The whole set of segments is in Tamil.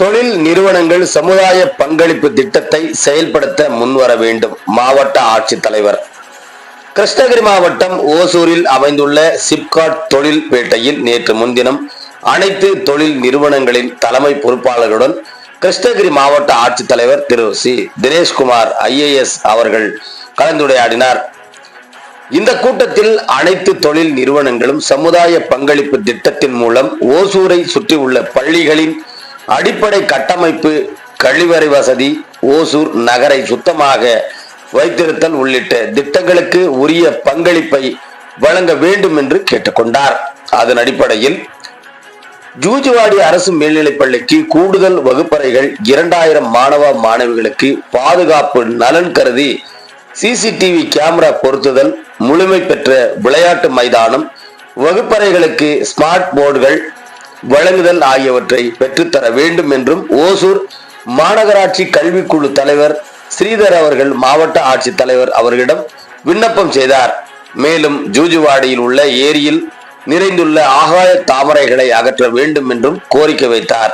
தொழில் நிறுவனங்கள் சமுதாய பங்களிப்பு திட்டத்தை செயல்படுத்த முன்வர வேண்டும். மாவட்ட ஆட்சித்தலைவர். கிருஷ்ணகிரி மாவட்டம் ஓசூரில் அமைந்துள்ள சிப்காட் தொழில் பேட்டையில் நேற்று முன்தினம் அனைத்து தொழில் நிறுவனங்களின் தலைமை பொறுப்பாளர்களுடன் கிருஷ்ணகிரி மாவட்ட ஆட்சித்தலைவர் திரு சி. தினேஷ்குமார் ஐஏஎஸ் அவர்கள் கலந்துரையாடினார். இந்த கூட்டத்தில் அனைத்து தொழில் நிறுவனங்களும் சமுதாய பங்களிப்பு திட்டத்தின் மூலம் ஓசூரை சுற்றியுள்ள பள்ளிகளின் அடிப்படை கட்டமைப்பு கழிவறை வசதி ஓசூர் நகரை சுத்தமாக வைத்திருத்தல் உள்ளிட்ட திட்டங்களுக்கு உரிய பங்களிப்பை வழங்க வேண்டும் என்று கேட்டுக்கொண்டார். அதன் அடிப்படையில் ஜூஜுவாடி அரசு மேல்நிலைப்பள்ளிக்கு கூடுதல் வகுப்பறைகள் இரண்டாயிரம் மாணவ மாணவிகளுக்கு பாதுகாப்பு நலன் கருதி சிசிடிவி கேமரா பொருத்துதல் முழுமை பெற்ற விளையாட்டு மைதானம் வகுப்பறைகளுக்கு ஸ்மார்ட் போர்டுகள் வழங்குதல் ஆகியவற்றை பெற்றுத்தர வேண்டும் என்றும் ஓசூர் மாநகராட்சி கல்விக்குழு தலைவர் ஸ்ரீதர் அவர்கள் மாவட்ட ஆட்சித்தலைவர் அவர்களிடம் விண்ணப்பம் செய்தார். மேலும் ஜூஜுவாடியில் உள்ள ஏரியில் நிறைந்துள்ள ஆகாய தாமரைகளை அகற்ற வேண்டும் என்றும் கோரிக்கை வைத்தார்.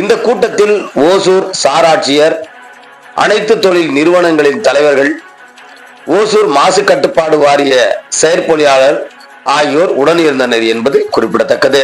இந்த கூட்டத்தில் ஓசூர் சாராட்சியர் அனைத்து தொழில் நிறுவனங்களின் தலைவர்கள் ஓசூர் மாசு கட்டுப்பாடு வாரிய செயற்பொழியாளர் ஆகியோர் உடனிருந்தனர் என்பது குறிப்பிடத்தக்கது.